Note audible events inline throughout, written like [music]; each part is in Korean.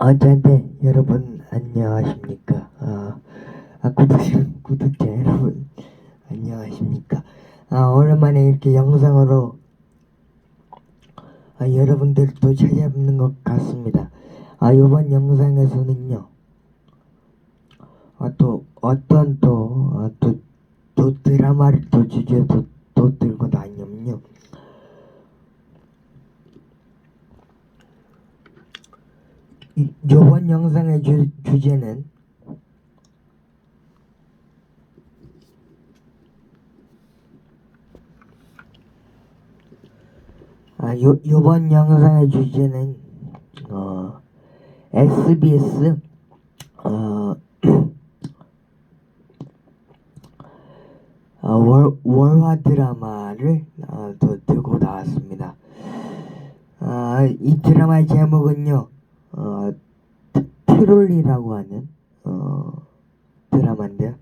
어제인데 여러분 안녕하십니까? 아, 아 구독자 구독자 여러분 안녕하십니까? 아 오랜만에 이렇게 영상으로 아, 여러분들 또 찾아뵙는 것 같습니다. 아 이번 영상에서는요. 아, 또 어떤 또 아, 또, 또 드라마를 또 주제로 또 들고 다니면요. 이- 이번 영상의 주, 주제는 아, 요, 요번 영상의 주제는 어, SBS 어, 어, [clears throat] 월, 월화 드라마를 어, 또 들고 나왔습니다. 아, 이 드라마의 제목은요, 어, 트- 트롤리라고 하는 어, 드라마인데요.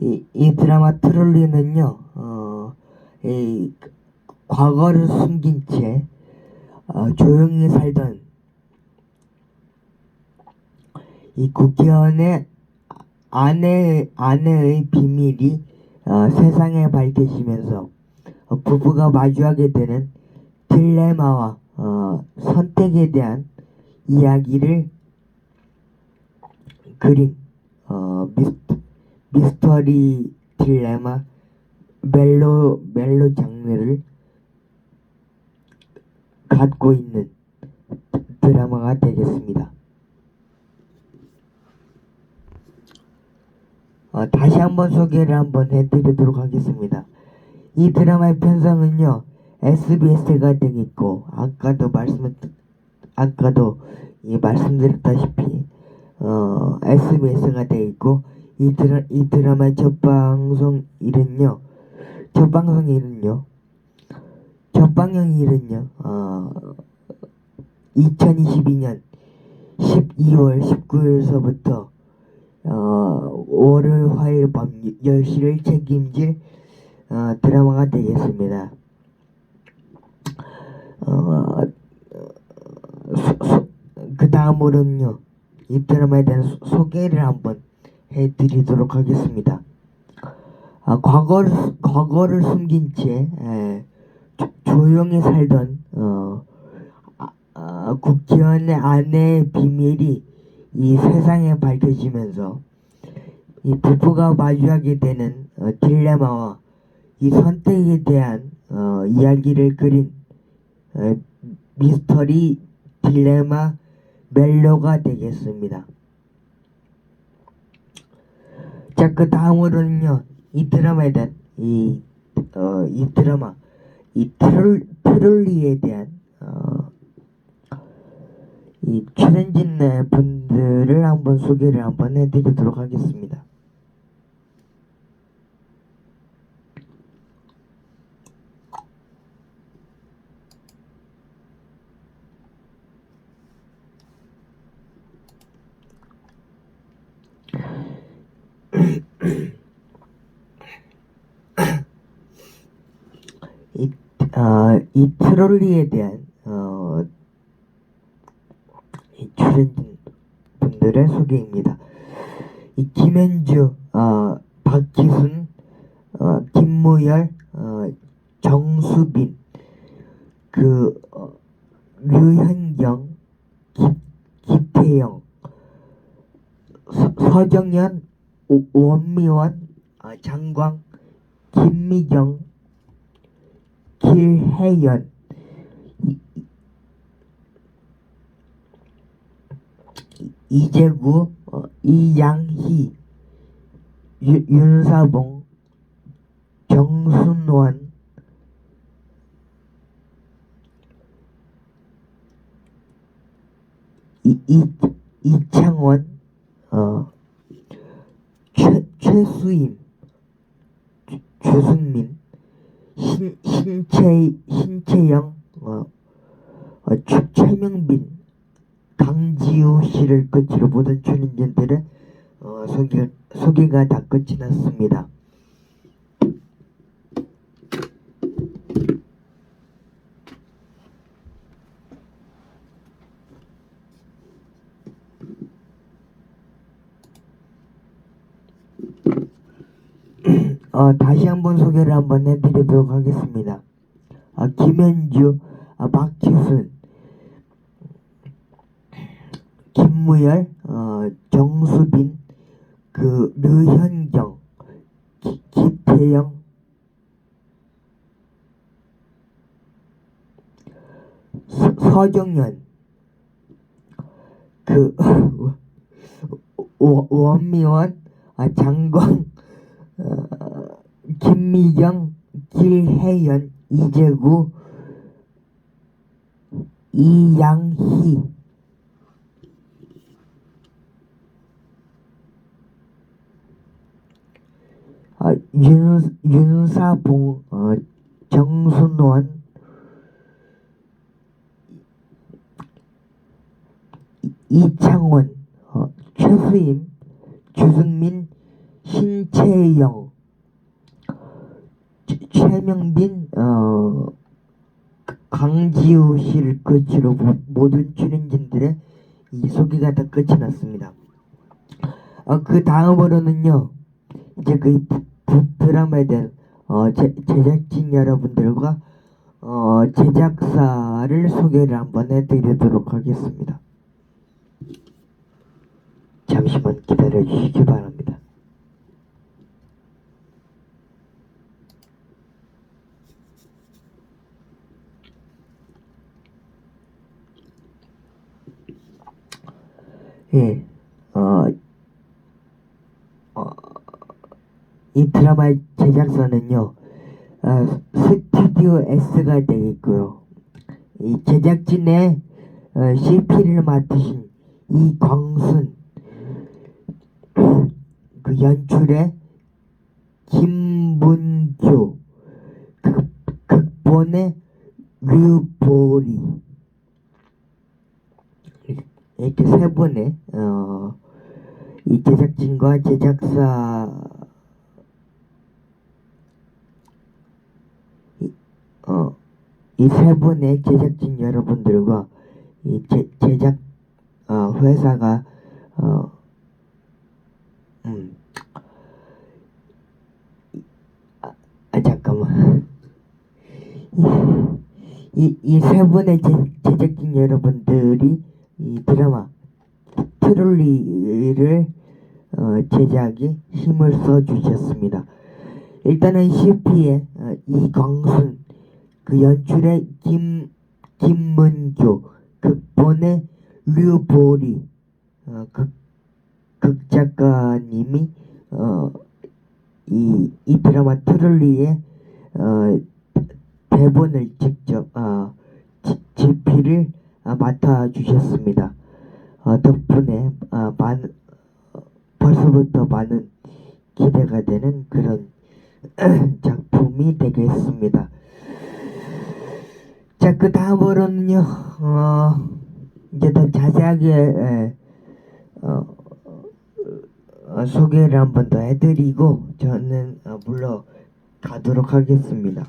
이, 이 드라마 트롤리는요, 어, 이 과거를 숨긴 채 어, 조용히 살던 이 국회의원의 아내 아내의 비밀이 어, 세상에 밝혀지면서 어, 부부가 마주하게 되는 딜레마와 어, 선택에 대한 이야기를 그린 어, 미스터, 미스 터리 딜레마 멜로 멜로 장르를 갖고 있는 드라마가 되겠습니다. 어, 다시 한번 소개를 한번 해드리도록 하겠습니다. 이 드라마의 편성은요 SBS가 되겠고 아까도 말씀 아까도 이 말씀드렸다시피 어 SBS가 되어 있고 이 드라 이 드라마의 첫 방송 일은요. 첫 방송 일은요. 첫 방영 일은요. 어 2022년 12월 19일서부터 어, 월요일 화요일 밤 10시를 책임질 어, 드라마가 되겠습니다. 어, 그 다음으로는요, 이 드라마에 대한 소, 소개를 한번 해드리도록 하겠습니다. 아, 과거를, 과거를 숨긴 채 에, 조, 조용히 살던 어, 아, 아, 국회의원의 아내의 비밀이 이 세상에 밝혀지면서 이 부부가 마주하게 되는 어, 딜레마와 이 선택에 대한 어, 이야기를 그린 어, 미스터리 딜레마 멜로가 되겠습니다. 자, 그 다음으로는요, 이 드라마에 대한, 이, 어, 이 드라마, 이 트롤, 트롤리에 대한, 어, 이 출연진 네 분들을 한번 소개를 한번 해드리도록 하겠습니다. 이, 아, 이 트롤리에 대한 어, 이 출연진 분들의 소개입니다. 이 김현주, 어, 박기순, 어, 김무열, 어, 정수빈, 그 어, 류현경, 기, 기태영, 서, 서정연, 오, 원미원, 아, 장광, 김미경, 길혜연, 이재구, 어, 이양희, 유, 윤사봉, 정순원, 이, 이, 이창원, 어, 최, 최수임, 주- 주승민, 신, 신채, 신채영, 어, 어, 최, 최명빈, 강지우 씨를 끝으로 모든 출연진들의 어, 소개, 소개가 다 끝이 났습니다. 어, 다시 한번 소개를 한번 해드리도록 하겠습니다. 아, 김현주, 아, 박지순, 김무열, 어, 정수빈, 그 류현경, 기, 기태영, 서, 서정연, 그 워- 원미원, 아, 장광, 어, 김미경, 길혜연, 이재구, 이양희, 아, 윤, 윤사봉, 어, 정순원, 이- 이창원, 어, 최수임, 주승민, 신채영, 최- 최명빈, 어, 강지우 씨를 끝으로 모- 모든 출연진들의 이 소개가 다 끝이 났습니다. 어, 그 다음으로는요, 이제 그 드라마에 대한 어, 제, 제작진 여러분들과 어, 제작사를 소개를 한번 해드리도록 하겠습니다. 잠시만 기다려 주시기 바랍니다. 예, 어, 어, 이 드라마의 제작사는요, 어, 스튜디오 S가 되겠고요. 이 제작진의 어, CP를 맡으신 이광순, 그 연출의 김문교, 극, 극본의 류보리, 이렇게 세 분의 어, 이 제작진과 제작사 어, 이 세 분의 제작진 여러분들과 이 제, 제작 어, 회사가 어, 음, 아, 아 잠깐만. 이 이세 분의 제, 제작진 여러분들이 이 드라마 트롤리를 어, 제작에 힘을 써 주셨습니다. 일단은 CP의 어, 이광순 그 연출의 김 김문교 극본의 류보리 어, 극, 극작가님이 어, 이, 이 드라마 트롤리의 어, 대본을 직접 어, 지, 아, 맡아주셨습니다. 어, 덕분에 아, 벌써부터 많은 기대가 되는 그런 [clears throat] 작품이 되겠습니다. 자, 그 다음으로는요, 어, 이제 더 자세하게 에, 어, 어, 소개를 한 번 더 해드리고 저는 어, 물러가도록 하겠습니다.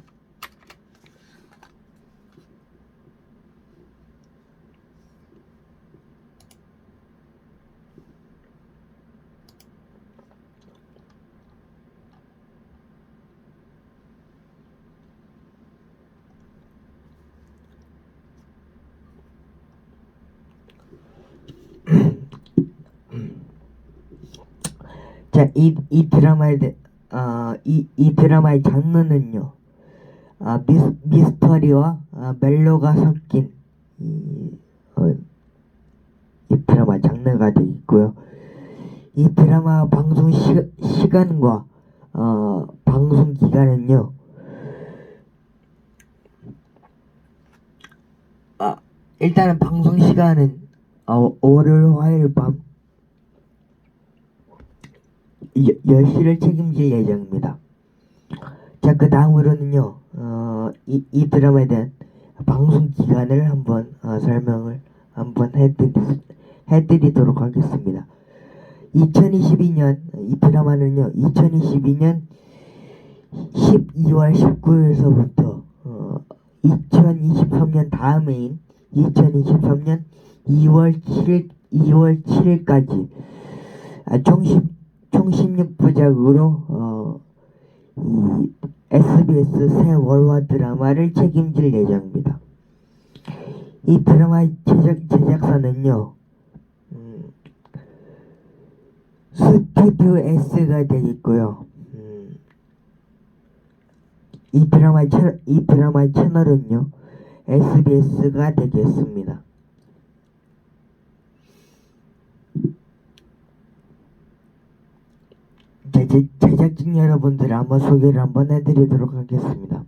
자, 이, 이 드라마의, 대- 아, 이, 이 드라마의 장르는요, 아, 미스, 미스터리와 아, 멜로가 섞인, 이, 어, 이 드라마 장르가 되어 있고요. 이 드라마 방송 시, 시간과, 어, 방송 기간은요, 아, 일단은 방송 시간은, 어, 월요일, 화요일 밤, 10시를 책임질 예정입니다. 자, 그 다음으로는요, 어, 이, 이 드라마에 대한 방송 기간을 한번 어, 설명을 한번 해드리, 해드리도록 하겠습니다. 2022년, 이 드라마는요, 2022년 12월 19일서부터 어, 2023년 다음해인 2023년 2월 7일, 2월 7일까지 아, 총, 10, 총 16부작으로 어, 이 SBS 새 월화 드라마를 책임질 예정입니다. 이 드라마의 제작, 제작사는요, 음, 스튜디오 S가 되겠고요. 음, 이 드라마의 채, 이 드라마의 채널은요, SBS가 되겠습니다. 제작, 제작진 여러분들 한번 소개를 한번 해드리도록 하겠습니다.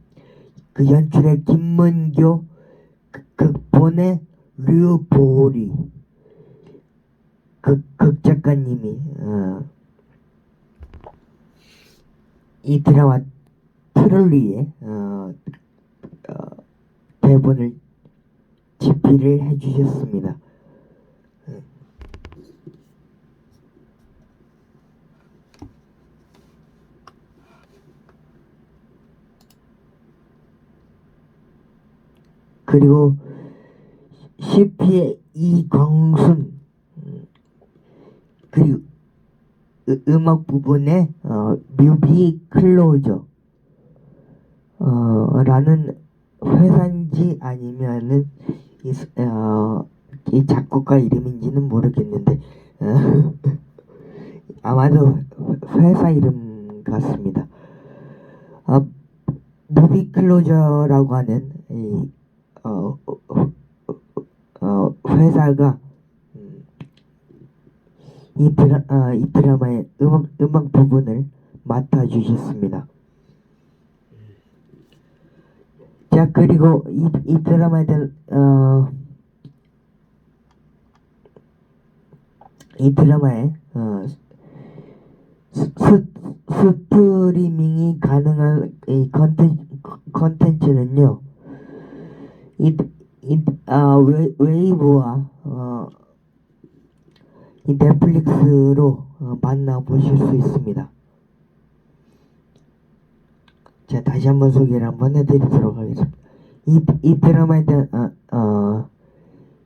그 연출의 김문교, 그- 극본의 류보리, 극, 극작가님이 어, 이 드라마 트롤리의 어, 어, 대본을 집필을 해주셨습니다. 그리고 CP의 이광순 음, 그리고 으- 음악 부분에 어, 뮤비 클로저 어, 라는 회사인지 아니면은 이, 스- 어, 이 작곡가 이름인지는 모르겠는데 어, [laughs] 아마도 회사 이름 같습니다. 어, 무비 클로저라고 하는 이, 어, 어, 어, 어, 회사가 음, 이, 드라, 어, 이 드라마의 음악, 음악 부분을 맡아주셨습니다. 자 그리고 이, 이 드라마에 대한 어, 이 드라마에 어, 스, 스, 스트리밍이 가능한 이 컨텐, 컨텐츠는요 이, 이, 아, 웨, 웨이브와 어, 이 넷플릭스로 어, 만나보실 수 있습니다. 자, 다시 한번 소개를 한번 해드리도록 하겠습니다. 이, 이 드라마에 대한, 어, 어,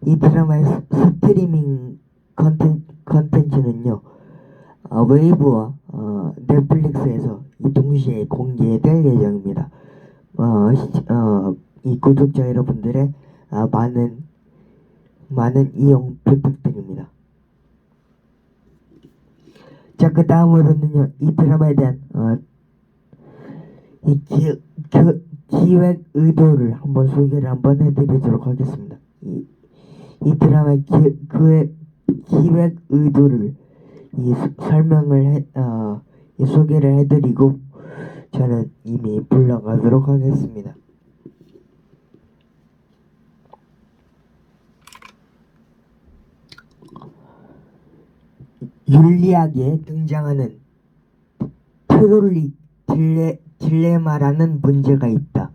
이 드라마의 스, 스트리밍 컨텐, 컨텐츠는요, 어, 웨이브와 어, 넷플릭스에서 이 동시에 공개될 예정입니다. 어, 시, 어, 이 구독자 여러분들의 아, 많은 많은 이용 부탁드립니다. 자, 그 다음으로는요, 이 드라마에 대한 어, 이 기, 그, 기획 의도를 한번 소개를 한번 해드리도록 하겠습니다. 이, 이 드라마의 기, 그의 기획 의도를 이 수- 설명을 해, 어, 이 소개를 해드리고 저는 이미 불러가도록 하겠습니다. 윤리학에 등장하는 트롤리 딜레, 딜레마라는 문제가 있다.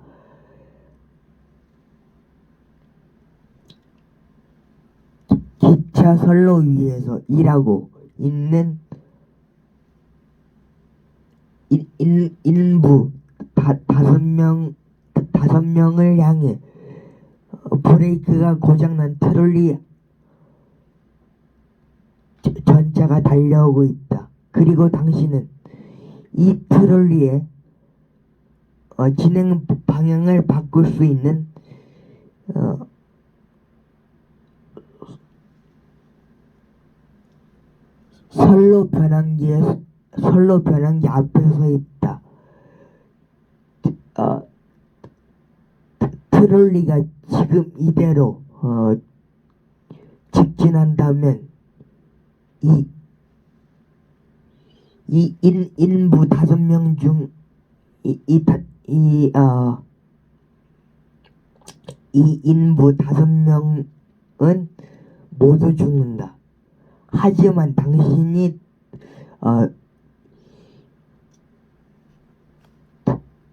기차 선로 위에서 일하고 있는 인, 인, 인부 다, 다섯 명 다섯 명을 향해 어, 브레이크가 고장난 트롤리 저- 전차가 달려오고 있다. 그리고 당신은 이 트롤리의 어, 진행 방향을 바꿀 수 있는 어, 선로 변환기에 선로 변환기 앞에 서 있다. 어, 트롤리가 지금 이대로 어, 직진한다면 이, 이 인, 인부 다섯 명 중, 이, 이, 다- 이, 어, 이 인부 다섯 명은 모두 죽는다. 하지만 당신이, 어,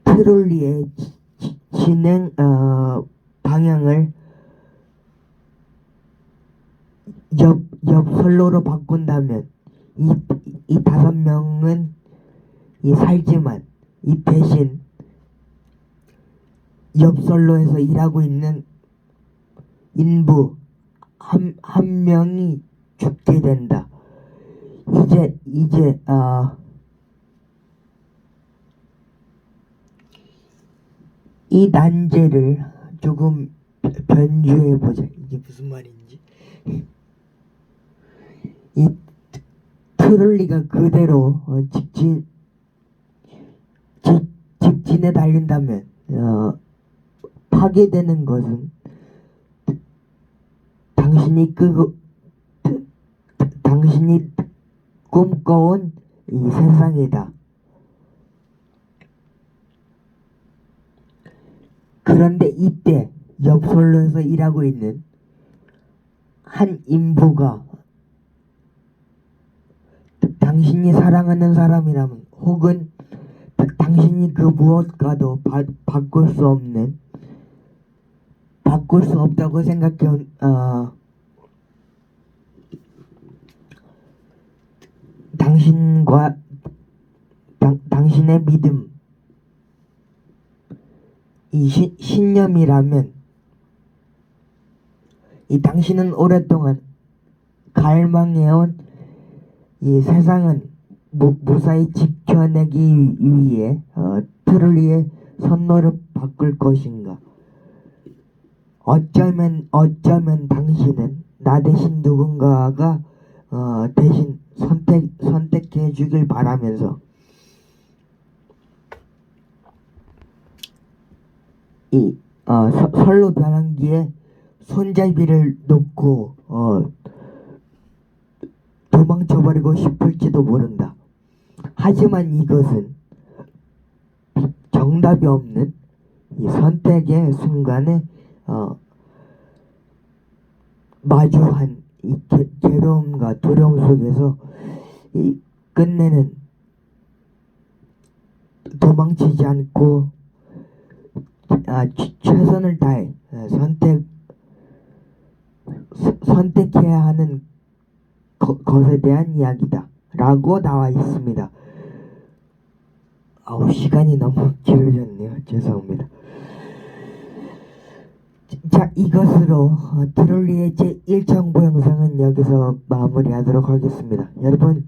트롤리의 진행, 어, 방향을 옆, 옆 선로로 바꾼다면 이, 이 다섯 명은 이 살지만 이 대신 옆 선로에서 일하고 있는 인부 한, 한 명이 죽게 된다. 이제 이제 어, 이 난제를 조금 변주해 보자. 이게 무슨 말인지. 이 트롤리가 그대로 어, 직진 직, 직진에 달린다면 어, 파괴되는 것은 당신이 그 당신이 꿈꿔온 이 세상이다. 그런데 이때 옆솔로에서 일하고 있는 한 인부가 당신이 사랑하는 사람이라면 혹은 다- 당신이 그 무엇과도 바, 바꿀 수 없는 바꿀 수 없다고 생각해 어, 당신과 당, 당신의 믿음 이 시, 신념이라면 이 당신은 오랫동안 갈망해온 이 세상은 무, 무사히 지켜내기 위해 어, 트롤리의 선노를 바꿀 것인가? 어쩌면 어쩌면 당신은 나 대신 누군가가 어, 대신 선택 선택해 주길 바라면서 이 어, 서, 선로 변환기에 손잡이를 놓고 어, 도망쳐버리고 싶을지도 모른다. 하지만 이것은 정답이 없는 이 선택의 순간에 어, 마주한 이 게, 괴로움과 두려움 속에서 이 끝내는 도망치지 않고 아, 최- 최선을 다해 어, 선택 서- 선택해야 하는 거- 것에 대한 이야기다. 라고 나와 있습니다. 아우 시간이 너무 [laughs] 길어졌네요. 죄송합니다. 자 이것으로 어, 트롤리의 제 1정보 영상은 여기서 마무리하도록 하겠습니다. 여러분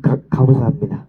가, 감사합니다